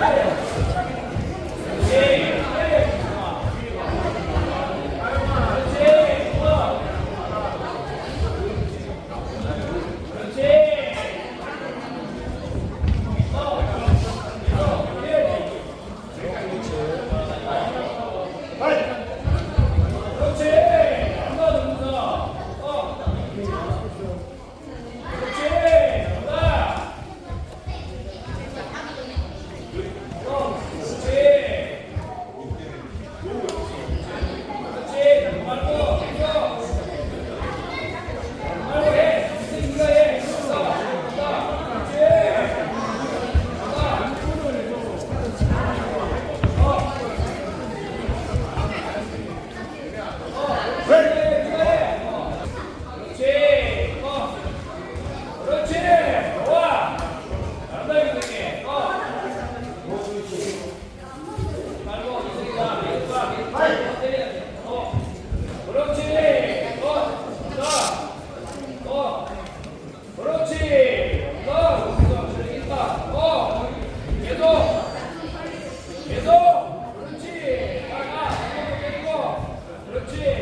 그렇지. Marco. Kruci!